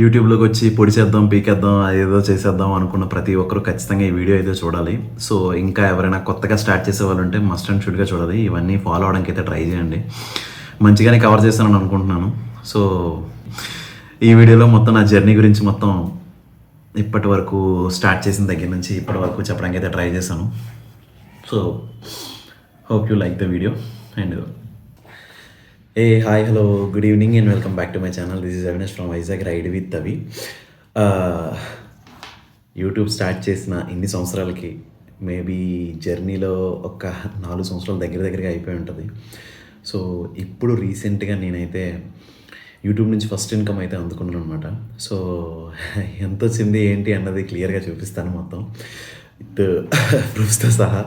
యూట్యూబ్లోకి వచ్చి పొడి చేద్దాం పీకేద్దాం ఏదో చేసేద్దాం అనుకున్న ప్రతి ఒక్కరు ఖచ్చితంగా ఈ వీడియో అయితే చూడాలి. సో ఇంకా ఎవరైనా కొత్తగా స్టార్ట్ చేసే వాళ్ళు ఉంటే మస్ట్ అండ్ షుడ్గా చూడాలి. ఇవన్నీ ఫాలో అవడానికి అయితే ట్రై చేయండి. మంచిగానే కవర్ చేస్తానని అనుకుంటున్నాను. సో ఈ వీడియోలో మొత్తం నా జర్నీ గురించి మొత్తం ఇప్పటి వరకు స్టార్ట్ చేసిన దగ్గర నుంచి ఇప్పటి వరకు చెప్పడానికి అయితే ట్రై చేశాను. So hope you like the video and uh hi hello good evening and welcome back to my channel this is Avinesh from Vizag ride with Avi YouTube start చేసిన ఇన్ని సంవత్సరాలకి మేబీ జర్నీలో ఒక నాలుగు సంవత్సరాల దగ్గర దగ్గరగా అయిపోయి ఉంటుంది. సో ఇప్పుడు రీసెంట్గా నేనైతే యూట్యూబ్ నుంచి ఫస్ట్ ఇన్కమ్ అయితే అందుకున్నాను అనమాట సో ఎంత వచ్చింది ఏంటి అన్నది క్లియర్గా చూపిస్తాను మొత్తం. విత్ ప్రూఫ్స్తో సహా.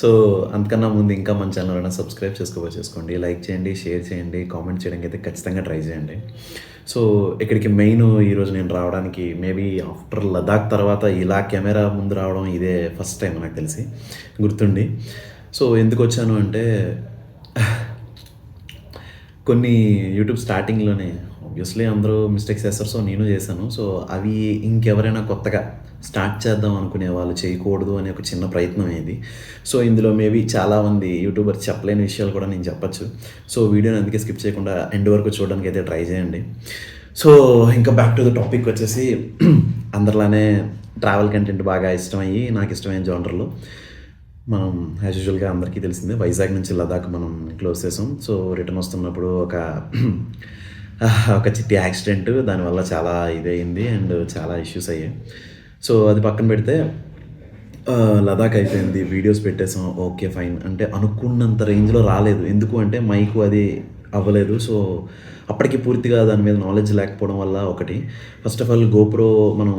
సో అంతకన్నా ముందు ఇంకా మన ఛానల్ అయినా సబ్స్క్రైబ్ చేసుకోవచ్చు చేసుకోండి. లైక్ చేయండి షేర్ చేయండి కామెంట్ చేయడానికి అయితే ఖచ్చితంగా ట్రై చేయండి. సో ఇక్కడికి మెయిన్ ఈరోజు నేను రావడానికి మేబీ ఆఫ్టర్ లదాఖ్ తర్వాత ఇలా కెమెరా ముందు రావడం ఇదే ఫస్ట్ టైం నాకు తెలిసి గుర్తుండి. సో ఎందుకు వచ్చాను అంటే కొన్ని యూట్యూబ్ స్టార్టింగ్లోనే ఆబ్వియస్లీ అందరూ మిస్టేక్స్ చేస్తారు సో నేను చేశాను. సో అవి ఇంకెవరైనా కొత్తగా స్టార్ట్ చేద్దాం అనుకునే వాళ్ళు చేయకూడదు అనే ఒక చిన్న ప్రయత్నం ఇది. సో ఇందులో మేబీ చాలామంది యూట్యూబర్ చెప్పలేని విషయాలు కూడా నేను చెప్పచ్చు. సో వీడియోని అందుకే స్కిప్ చేయకుండా ఎండ్ వరకు చూడడానికి అయితే ట్రై చేయండి. సో ఇంకా బ్యాక్ టు ద టాపిక్ వచ్చేసి అందరిలానే ట్రావెల్ కంటెంట్ బాగా ఇష్టమయ్యి నాకు ఇష్టమైన జోనర్లో. మనం యాజ్ యూజువల్గా అందరికీ తెలిసిందే వైజాగ్ నుంచి లదాఖ్ మనం క్లోజ్ చేసాం. సో రిటర్న్ వస్తున్నప్పుడు ఒక ఒక చిట్టి యాక్సిడెంట్ దానివల్ల చాలా ఇదయింది అండ్ చాలా ఇష్యూస్ అయ్యాయి. సో అది పక్కన పెడితే లదాఖ్ అయిపోయింది వీడియోస్ పెట్టేసాం ఓకే ఫైన్. అంటే అనుకున్నంత రేంజ్లో రాలేదు. ఎందుకు అంటే మైకు అది అవ్వలేదు. సో అప్పటికి పూర్తిగా దాని మీద నాలెడ్జ్ లేకపోవడం వల్ల ఒకటి. ఫస్ట్ ఆఫ్ ఆల్ గోప్రో మనం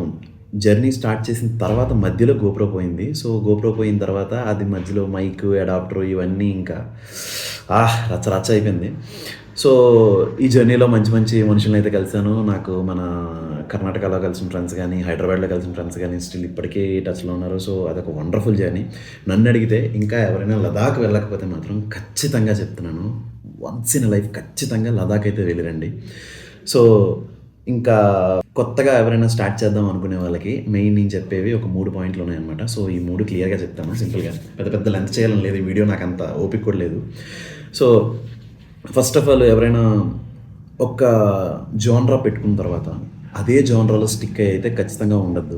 జర్నీ స్టార్ట్ చేసిన తర్వాత మధ్యలో గోప్రో పోయింది. సో గోప్రో పోయిన తర్వాత అది మధ్యలో మైక్ అడాప్టర్ ఇవన్నీ ఇంకా ఆహ్ రచ్చ రచ్చ అయిపోయింది. సో ఈ జర్నీలో మంచి మంచి మనుషులను అయితే కలిశాను. నాకు మన కర్ణాటకలో కలిసిన ఫ్రెండ్స్ కానీ హైదరాబాద్లో కలిసిన ఫ్రెండ్స్ కానీ స్టిల్ ఇప్పటికీ టచ్లో ఉన్నారు. సో అదొక వండర్ఫుల్ జర్నీ నన్ను అడిగితే ఇంకా ఎవరైనా లదాఖ్ వెళ్ళకపోతే మాత్రం ఖచ్చితంగా చెప్తున్నాను. వన్స్ ఇన్ లైఫ్ ఖచ్చితంగా లదాఖ్ అయితే వెళ్ళిరండి. సో ఇంకా కొత్తగా ఎవరైనా స్టార్ట్ చేద్దాం అనుకునే వాళ్ళకి మెయిన్ నేను చెప్పేవి ఒక మూడు పాయింట్లు ఉన్నాయన్నమాట. సో ఈ మూడు క్లియర్గా చెప్తాను సింపుల్గా పెద్ద పెద్ద లెంత్ చేయాలని లేదు ఈ వీడియో నాకు అంత ఓపిక కూడా లేదు. సో ఫస్ట్ ఆఫ్ ఆల్ ఎవరైనా ఒక్క జోన్రా పెట్టుకున్న తర్వాత అదే జోన్రాలో స్టిక్ అయితే ఖచ్చితంగా ఉండద్దు.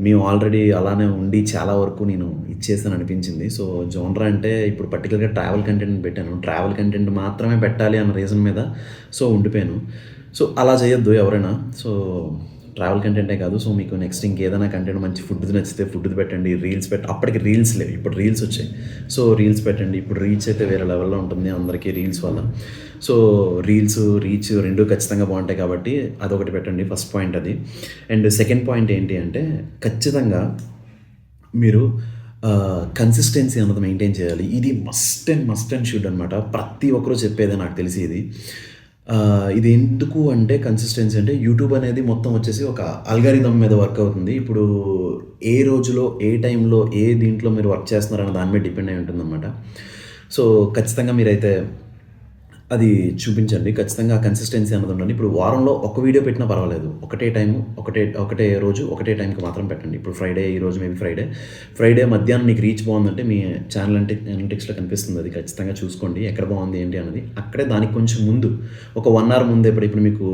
మేము ఆల్రెడీ అలానే ఉండి చాలా వరకు నేను ఇచ్చేసాను అనిపించింది. సో జోన్రా అంటే ఇప్పుడు పర్టికులర్గా ట్రావెల్ కంటెంట్ పెట్టాను. ట్రావెల్ కంటెంట్ మాత్రమే పెట్టాలి అన్న రీజన్ మీద సో ఉండిపోయాను. సో అలా చేయొద్దు ఎవరైనా. సో ట్రావెల్ కంటెంటే కాదు. సో మీకు నెక్స్ట్ ఇంకేదైనా కంటెంట్ మంచి ఫుడ్ది నచ్చితే ఫుడ్ది పెట్టండి. రీల్స్ పెట్టి అప్పటికి రీల్స్ లేవు. ఇప్పుడు రీల్స్ వచ్చాయి. సో రీల్స్ పెట్టండి. ఇప్పుడు రీచ్ అయితే వేరే లెవెల్లో ఉంటుంది. అందరికీ రీల్స్ వల్ల. సో రీల్స్ రీచ్ రెండు ఖచ్చితంగా బాగుంటాయి కాబట్టి అదొకటి పెట్టండి. ఫస్ట్ పాయింట్ అది. అండ్ సెకండ్ పాయింట్ ఏంటి అంటే ఖచ్చితంగా మీరు కన్సిస్టెన్సీ అన్నది మెయింటైన్ చేయాలి. ఇది must and must and should అనమాట ప్రతి ఒక్కరూ చెప్పేదే నాకు తెలిసి ఇది. ఇది ఎందుకు అంటే కన్సిస్టెన్సీ అంటే యూట్యూబ్ అనేది మొత్తం వచ్చేసి ఒక అల్గారిథం మీద వర్క్ అవుతుంది. ఇప్పుడు ఏ రోజులో ఏ టైంలో ఏ దీంట్లో మీరు వర్క్ చేస్తున్నారన్న దాని మీద డిపెండ్ అయి ఉంటుందన్నమాట. సో ఖచ్చితంగా మీరైతే అది చూపించండి. ఖచ్చితంగా కన్సిస్టెన్సీ అన్నది ఉండండి. ఇప్పుడు వారంలో ఒక వీడియో పెట్టినా పర్వాలేదు. ఒకటే టైం ఒకటే ఒకటే రోజు ఒకటే టైంకి మాత్రం పెట్టండి. ఇప్పుడు ఫ్రైడే ఈ రోజు మేబీ ఫ్రైడే ఫ్రైడే మధ్యాహ్నం మీకు రీచ్ బాగుందంటే మీ ఛానల్ అంటే అనలిటిక్స్లో కనిపిస్తుంది. అది ఖచ్చితంగా చూసుకోండి. ఎక్కడ బాగుంది ఏంటి అన్నది. అక్కడే దానికి కొంచెం ముందు ఒక వన్ అవర్ ముందే ఇప్పుడు ఇప్పుడు మీకు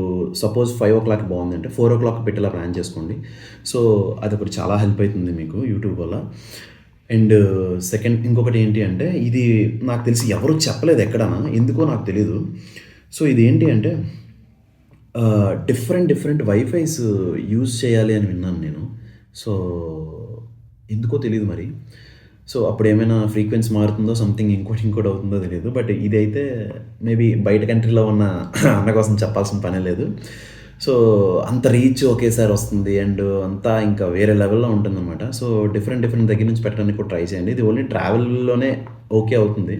సపోజ్ ఫైవ్ ఓ క్లాక్ బాగుంది అంటే ఫోర్ ఓ క్లాక్ పెట్టేలా ప్లాన్ చేసుకోండి. సో అది ఒకటి చాలా హెల్ప్ అవుతుంది మీకు యూట్యూబ్ వల్ల. అండ్ సెకండ్ ఇంకొకటి ఏంటి అంటే ఇది నాకు తెలిసి ఎవరు చెప్పలేదు ఎక్కడనా ఎందుకో నాకు తెలీదు. సో ఇది ఏంటి అంటే డిఫరెంట్ డిఫరెంట్ వైఫైస్ యూజ్ చేయాలి అని విన్నాను నేను. సో ఎందుకో తెలియదు మరి. సో అప్పుడు ఏమైనా ఫ్రీక్వెన్సీ మారుతుందో సంథింగ్ ఇంకోటి ఇంకోటి అవుతుందో తెలియదు బట్ ఇదైతే మేబీ బయట కంట్రీలో ఉన్న అన్న కోసం చెప్పాల్సిన పనే లేదు. సో అంత రీచ్ ఒకేసారి వస్తుంది అండ్ అంతా ఇంకా వేరే లెవెల్లో ఉంటుందన్నమాట. సో డిఫరెంట్ డిఫరెంట్ దగ్గర నుంచి పెట్టడానికి కూడా ట్రై చేయండి. ఇది ఓన్లీ ట్రావెల్లోనే ఓకే అవుతుంది.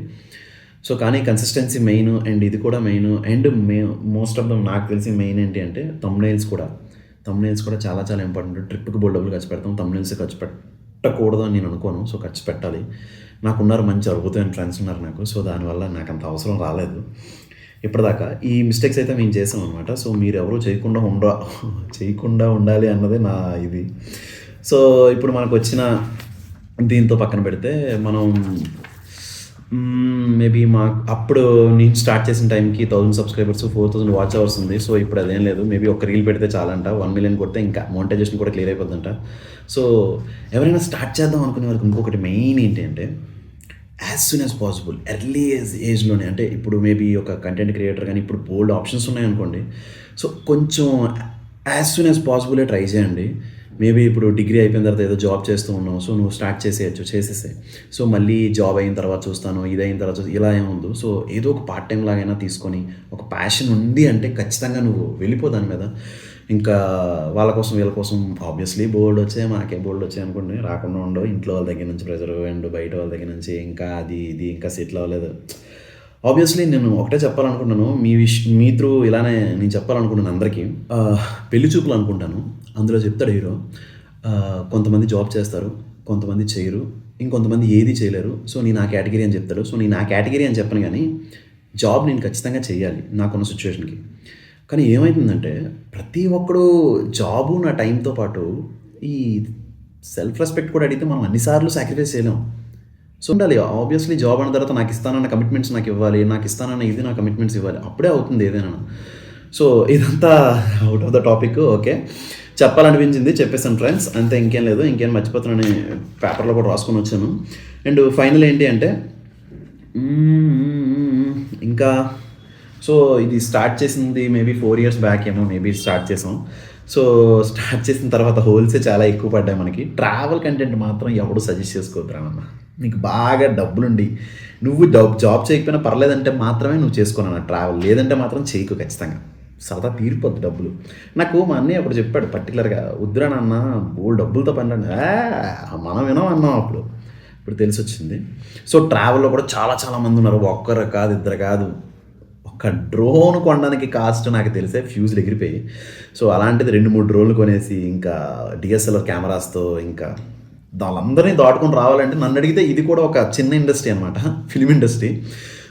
సో కానీ కన్సిస్టెన్సీ మెయిన్ అండ్ ఇది కూడా main and may most of them నాకు తెలిసి మెయిన్ ఏంటి అంటే తమ్నైల్స్ కూడా. తమ్నైల్స్ కూడా చాలా చాలా ఇంపార్టెంట్ ట్రిప్కి బోల్ డబ్బులు ఖర్చు పెడతాం. తమ్నైల్స్ ఖర్చు పెట్టకూడదు అని నేను అనుకోను. సో ఖర్చు పెట్టాలి. నాకున్నారు మంచి అద్భుతమైన ఫ్రెండ్స్ ఉన్నారు నాకు. సో దానివల్ల నాకు అంత అవసరం రాలేదు. ఇప్పటిదాకా ఈ మిస్టేక్స్ అయితే మేము చేసాం అనమాట సో మీరు ఎవరు చేయకుండా ఉండ చేయకుండా ఉండాలి అన్నదే నా ఇది. సో ఇప్పుడు మనకు వచ్చిన దీంతో పక్కన పెడితే మనం మేబీ మా అప్పుడు నేను స్టార్ట్ చేసిన టైంకి thousand subscribers four thousand watch hours ఉంది. సో ఇప్పుడు అదేం లేదు. మేబీ ఒక రీల్ పెడితే చాలంట. వన్ మిలియన్ కొడితే ఇంకా మోనిటైజేషన్ కూడా క్లియర్ అయిపోతుందంట సో ఎవరైనా స్టార్ట్ చేద్దాం అనుకునే వరకు ఇంకొకటి మెయిన్ ఏంటి అంటే as soon as possible early age ఏజ్లోనే అంటే ఇప్పుడు మేబీ ఒక కంటెంట్ క్రియేటర్ కానీ ఇప్పుడు బోల్డ్ ఆప్షన్స్ ఉన్నాయనుకోండి. సో కొంచెం యాజ్ సూన్ యాజ్ పాసిబులే ట్రై చేయండి. మేబీ ఇప్పుడు డిగ్రీ అయిపోయిన తర్వాత ఏదో జాబ్ చేస్తూ ఉన్నావు సో నువ్వు స్టార్ట్ చేసేయచ్చు చేసేసే. సో మళ్ళీ జాబ్ అయిన తర్వాత చూస్తాను ఇది అయిన తర్వాత ఇలా ఏముంది సో ఏదో ఒక పార్ట్ టైం లాగైనా తీసుకొని ఒక ప్యాషన్ ఉంది అంటే ఖచ్చితంగా నువ్వు వెళ్ళిపో దాని మీద. ఇంకా వాళ్ళ కోసం వీళ్ళ కోసం ఆబ్వియస్లీ బోల్డ్ వచ్చాయి మాకే బోల్డ్ వచ్చాయి అనుకోండి రాకుండా ఉండవు. ఇంట్లో వాళ్ళ దగ్గర నుంచి ప్రెజర్ అండ్ బయట వాళ్ళ దగ్గర నుంచి ఇంకా అది ఇది ఇంకా సెటిల్ అవ్వలేదు. ఆబ్వియస్లీ నేను ఒకటే చెప్పాలనుకుంటున్నాను. మీ విష్ మీ త్రూ ఇలానే నేను చెప్పాలనుకుంటున్నాను అందరికీ. పెళ్ళి చూపులు అనుకుంటాను. అందులో చెప్తాడు హీరో కొంతమంది జాబ్ చేస్తారు కొంతమంది చేయరు ఇంకొంతమంది ఏది చేయలేరు. సో నేను ఆ కేటగిరీ అని చెప్తాడు. సో నేను ఆ కేటగిరీ అని చెప్పను కానీ జాబ్ నేను ఖచ్చితంగా చేయాలి నాకున్న సిచ్యువేషన్కి కానీ ఏమైతుందంటే ప్రతి ఒక్కడు జాబు నా టైంతో పాటు ఈ సెల్ఫ్ రెస్పెక్ట్ కూడా అడిగితే మనం అన్నిసార్లు సాక్రిఫైస్ చేయలేం. సో ఉండాలి ఆబ్వియస్లీ జాబ్ అన్న తర్వాత నాకు ఇస్తానన్న కమిట్మెంట్స్ నాకు ఇవ్వాలి నాకు ఇస్తానన్న ఇది నా కమిట్మెంట్స్ ఇవ్వాలి. అప్పుడే అవుతుంది ఏదైనా. సో ఇదంతా out of the topic okay చెప్పాలనిపించింది చెప్పేసాను ఫ్రెండ్స్ అంతే ఇంకేం లేదు ఇంకేం మర్చిపోతున్నాను పేపర్లో కూడా రాసుకొని వచ్చాను. అండ్ ఫైనల్ ఏంటి అంటే ఇంకా సో ఇది స్టార్ట్ చేసింది మేబీ ఫోర్ ఇయర్స్ బ్యాక్ ఏమో మేబీ స్టార్ట్ చేసాం. సో స్టార్ట్ చేసిన తర్వాత హోల్సే చాలా ఎక్కువ పడ్డాయి మనకి. ట్రావెల్ కంటెంట్ మాత్రం ఎవడు సజెస్ట్ చేసుకోవద్దురానన్న నీకు బాగా డబ్బులుండి నువ్వు జాబ్ జాబ్ చేయకపోయినా పర్లేదంటే మాత్రమే నువ్వు చేసుకోనన్న ట్రావెల్ లేదంటే మాత్రం చేయకు ఖచ్చితంగా. సరదా తీరిపోద్ది డబ్బులు. నాకు మా అన్నయ్య అప్పుడు చెప్పాడు పర్టికులర్గా వద్దురా నాన్న బోల్ డబ్బులతో పని మనం వినం అన్నాం అప్పుడు. ఇప్పుడు తెలిసి వచ్చింది సో ట్రావెల్లో కూడా చాలా చాలా మంది ఉన్నారు. ఒక్కరు కాదు ఇద్దరు కాదు. డ్రోన్ కొనడానికి కాస్ట్ నాకు తెలిసే ఫ్యూజ్లు ఎగిరిపోయి సో అలాంటిది రెండు మూడు డ్రోన్లు కొనేసి ఇంకా డిఎస్ఎల్ఆర్ కెమెరాస్తో ఇంకా వాళ్ళందరినీ దాటుకొని రావాలంటే నన్ను అడిగితే ఇది కూడా ఒక చిన్న ఇండస్ట్రీ అనమాట ఫిలిం ఇండస్ట్రీ.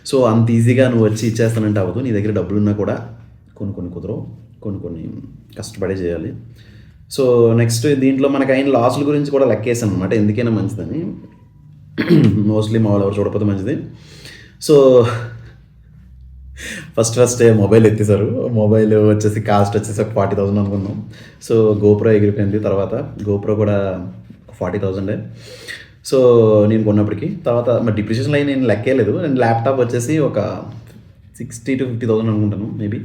సో అంత ఈజీగా నువ్వు వచ్చి ఇచ్చేస్తానంటే అవ్వదు నీ దగ్గర డబ్బులున్నా కూడా కొన్ని కొన్ని కుదరవు కొన్ని కొన్ని కష్టపడే చేయాలి. సో నెక్స్ట్ దీంట్లో మనకు అయిన లాసుల గురించి కూడా లెక్కేసాను అనమాట ఎందుకైనా మంచిదని. మోస్ట్లీ మా వాళ్ళు ఎవరు చూడకపోతే మంచిది. సో ఫస్ట్ ఫస్ట్ మొబైల్ ఎత్తేసారు మొబైల్ వచ్చేసి కాస్ట్ వచ్చేసి ఒక ఫార్టీ థౌసండ్ అనుకున్నాం. సో గోప్రో ఎగిరిపోయింది తర్వాత. గోప్రో కూడా ఫార్టీ థౌసండే. సో నేను కొన్నప్పటికి. తర్వాత మరి డిప్రిషియేషన్ లైన్ నేను లెక్కేయలేదు నేను ల్యాప్టాప్ వచ్చేసి ఒక సిక్స్టీ టు ఫిఫ్టీ థౌసండ్ అనుకుంటాను మేబీ.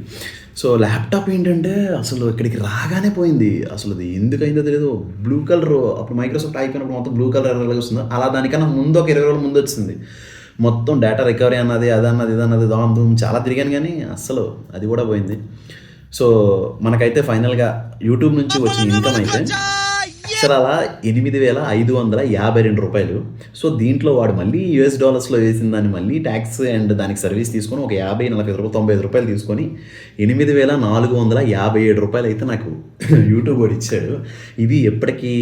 సో ల్యాప్టాప్ ఏంటంటే అసలు ఇక్కడికి రాగానే పోయింది. అసలు అది ఎందుకైందో తెలియదు బ్లూ కలర్ అప్పుడు మైక్రోసాఫ్ట్ అయిపోయినప్పుడు మొత్తం బ్లూ కలర్ ఎర్రగా వస్తుంది. అలా దానికన్నా ముందు ఒక ఇరవై రోజుల ముందు వచ్చింది. మొత్తం డేటా రికవరీ అన్నది అది అన్నది ఇది అన్నది దూమ్ చాలా తిరిగాను కానీ అస్సలు అది కూడా పోయింది. సో మనకైతే ఫైనల్గా యూట్యూబ్ నుంచి వచ్చిన ఇన్కమ్ అయితే అసలు అలా ఎనిమిది వేల ఐదు వందల యాభై రెండు రూపాయలు. సో దీంట్లో వాడు మళ్ళీ యూఎస్ డాలర్స్లో వేసిన దాన్ని మళ్ళీ ట్యాక్స్ అండ్ దానికి సర్వీస్ తీసుకొని ఒక యాభై నలభై రూపాయలు తొంభై ఐదు రూపాయలు తీసుకొని ఎనిమిది వేల నాలుగు వందల యాభై ఏడు రూపాయలు అయితే నాకు యూట్యూబ్ వాడు ఇచ్చాడు. ఇది ఎప్పటికీ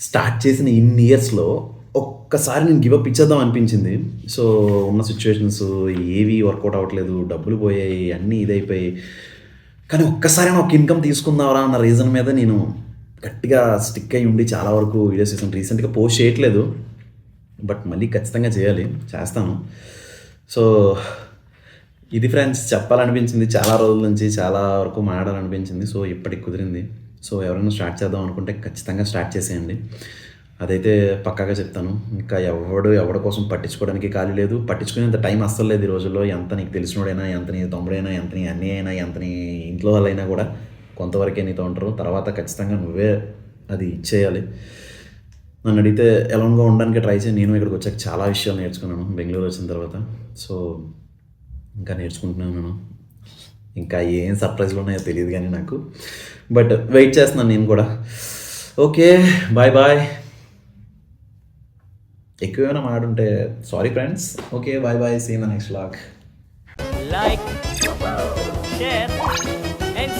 స్టార్ట్ చేసిన ఇన్ని ఇయర్స్లో ఒక్కసారి నేను గివప్ ఇచ్చేద్దాం అనిపించింది. సో ఉన్న సిచ్యువేషన్స్ ఏవి వర్కౌట్ అవ్వట్లేదు డబ్బులు పోయాయి అన్నీ ఇదైపోయాయి. కానీ ఒక్కసారి ఒక ఇన్కమ్ తీసుకుందావరా అన్న రీజన్ మీద నేను గట్టిగా స్టిక్ అయి ఉండి చాలా వరకు వీడియోస్ చేసాను రీసెంట్గా పోస్ట్ చేయట్లేదు. బట్ మళ్ళీ ఖచ్చితంగా చేయాలి. చేస్తాను. సో ఇది ఫ్రెండ్స్ చెప్పాలనిపించింది. చాలా రోజుల నుంచి చాలా వరకు మాట్లాడాలనిపించింది. సో ఇప్పటికి కుదిరింది. సో ఎవరైనా స్టార్ట్ చేద్దాం అనుకుంటే ఖచ్చితంగా స్టార్ట్ చేసేయండి. అదైతే పక్కాగా చెప్తాను. ఇంకా ఎవడు ఎవడి కోసం పట్టించుకోవడానికి ఖాళీ లేదు. పట్టించుకునేంత టైం అస్సలు లేదు ఈ రోజుల్లో. ఎంత నీకు తెలిసినోడైనా ఎంత నీ తమ్ముడైనా ఎంత నీ అన్నీ అయినా ఎంత నీ ఇంట్లో వాళ్ళైనా కూడా కొంతవరకే నీతో ఉంటారు. తర్వాత ఖచ్చితంగా నువ్వే అది ఇచ్చేయాలి. నన్ను అడిగితే ఎలాగో ఉండడానికి ట్రై చేయి. నేను ఇక్కడికి వచ్చాక చాలా విషయాలు నేర్చుకున్నాను. బెంగళూరు వచ్చిన తర్వాత. సో ఇంకా నేర్చుకుంటున్నాను నేను. ఇంకా ఏం సర్ప్రైజ్లు ఉన్నాయో తెలియదు కానీ నాకు. బట్ వెయిట్ చేస్తున్నాను నేను కూడా. Okay bye bye. ఎక్కువ ఏమైనా మాడుంటే sorry friends okay bye bye see in next lock like share,